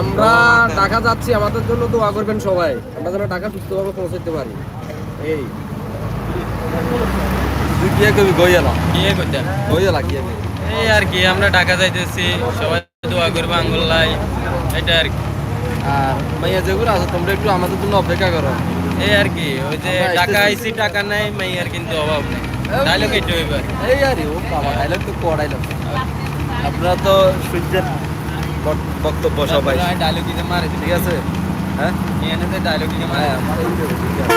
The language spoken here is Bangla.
আমরা ঢাকা যাচ্ছি আমাদের জন্য দোয়া করবেন সবাই। আমরা যেন ঢাকা সুস্থভাবে পৌঁছাতে পারি। এই। তুই কি করবি গইয়ালা বিয়ে করতে গইয়ালা কি এই আর কি আমরা ঢাকা যাইতেছি। সবাই দোয়া করব আঙ্গুল্লাই। এটা আর কি। আর মাইয়া যেগুলো আছে তোমরা একটু আমাদের জন্য অপেক্ষা করো। এই আর কি ওই যে টাকা। আইসি টাকা নাই মাইয়ার কিন্তু অভাব নেই। ডায়লগ এইটা এবার তো কো ডায়লগ আপনারা তো সূর্যের বক্তব্য সবাই। ডায়লগ ঠিক আছে? হ্যাঁ? এনে ডায়লগ দিতে মারে। হ্যাঁ, ঠিক আছে।